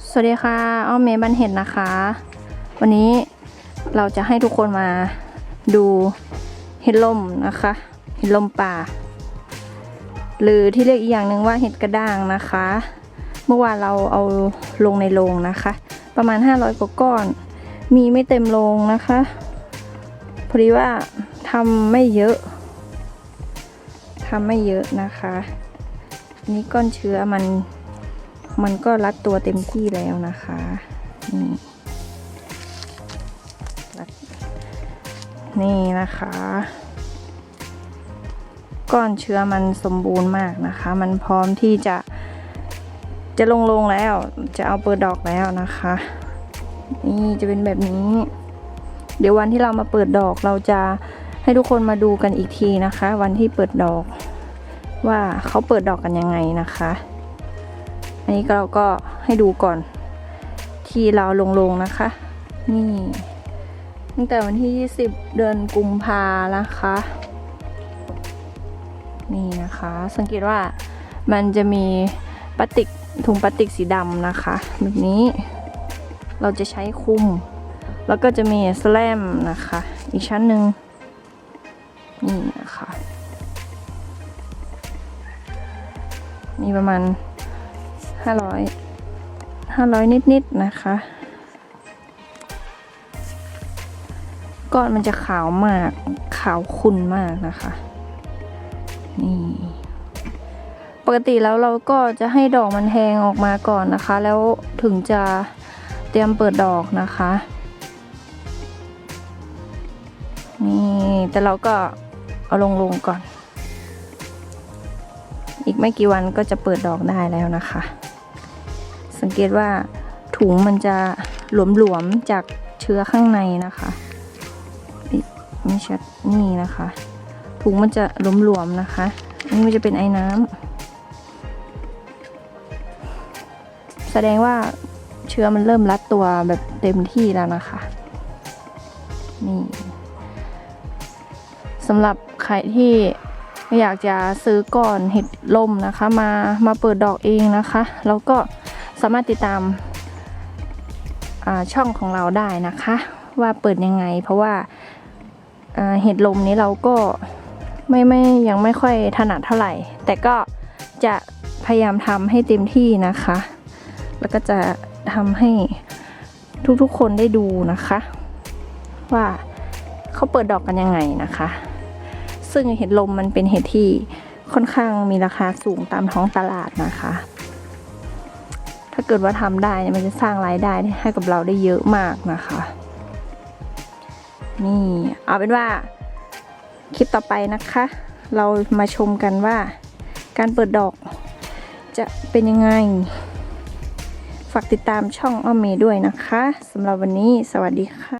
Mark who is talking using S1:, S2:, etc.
S1: สวัสดีค่ะ อ้อมเมย์บันเห็นนะคะ วันนี้เราจะให้ทุกคนมาดูเห็ดลมนะคะ เห็ดลมป่า หรือที่เรียกอีกอย่างหนึ่งว่าเห็ดกระด้างนะคะ เมื่อวานเราเอาลงในโรงนะคะ ประมาณ 500กว่าก้อน มีไม่เต็มโรงนะคะ พอดีว่าทำไม่เยอะทำไม่เยอะนะคะนนี้ก้อนเชื้อมัน มันก็รัดตัวเต็มที่แล้วนะคะนี่รัดนี่นะคะ ก้อนเชื้อมันสมบูรณ์มากนะคะ มันพร้อมที่จะจะลงลงแล้วจะเอาเปิดดอกแล้วนะคะ นี่จะเป็นแบบนี้ เดี๋ยววันที่เรามาเปิดดอกเราจะให้ทุกคนมาดูกันอีกทีนะคะ วันที่เปิดดอกว่าเขาเปิดดอกกันยังไงนะคะ อันนี้เราก็ให้ดูก่อนที่เราลงลงนะคะ นี่ตั้งแต่วันที่ 20 เดือนกุมภานะคะ นี่นะคะ สังเกตว่ามันจะมีพลาสติกถุงพลาสติกสีดำนะคะแบบนี้เราจะใช้คุม แล้วก็จะมีสแลมนะคะ อีกชั้นหนึ่งนี่นะคะ มีประมาณ ห้าร้อยห้าร้อยนิดๆนะคะก้อนมันจะขาวมากขาวขุ่นมากนะคะ นี่ ปกติแล้วเราก็จะให้ดอกมันแทงออกมาก่อนนะคะ แล้วถึงจะเตรียมเปิดดอกนะคะ นี่ แต่เราก็เอาลงลงๆก่อน อีกไม่กี่วันก็จะเปิดดอกได้แล้วนะคะ สังเกตว่าถุงมันจะหลวมๆจากเชื้อข้างในนะคะไม่ชัดนี่นะคะ ถุงมันจะหลวมๆนะคะนนี้มันจะเป็นไอ้น้ำแสดงว่าเชื้อมันเริ่มรัดตัวแบบเต็มที่แล้วนะคะนี่สำหรับใครที่ อยากจะซื้อก่อนเห็ดลมนะคะมามาเปิดดอกเองนะคะ แล้วก็สามารถติดตามาช่องของเราได้นะคะ ว่าเปิดยังไง เพราะว่าอ่าเห็ดลมนี้เราก็ไม่ไม่ยังไม่ค่อยถนัดเท่าไหร่ แต่ก็จะพยายามทำให้เต็มที่นะคะ แล้วก็จะทำให้ทุกๆคนได้ดูนะคะ ว่าเขาเปิดดอกกันยังไงนะคะ ซึ่งเห็ดลมมันเป็นเห็ดที่ค่อนข้างมีราคาสูงตามท้องตลาดนะคะ ถ้าเกิดว่าทำได้มันจะสร้างรายได้ให้กับเราได้เยอะมากนะคะ นี่เอาเป็นว่าคลิปต่อไปนะคะ เรามาชมกันว่า การเปิดดอกจะเป็นยังไง ฝากติดตามช่องอ้อมเมย์ด้วยนะคะสำหรับวันนี้สวัสดีค่ะ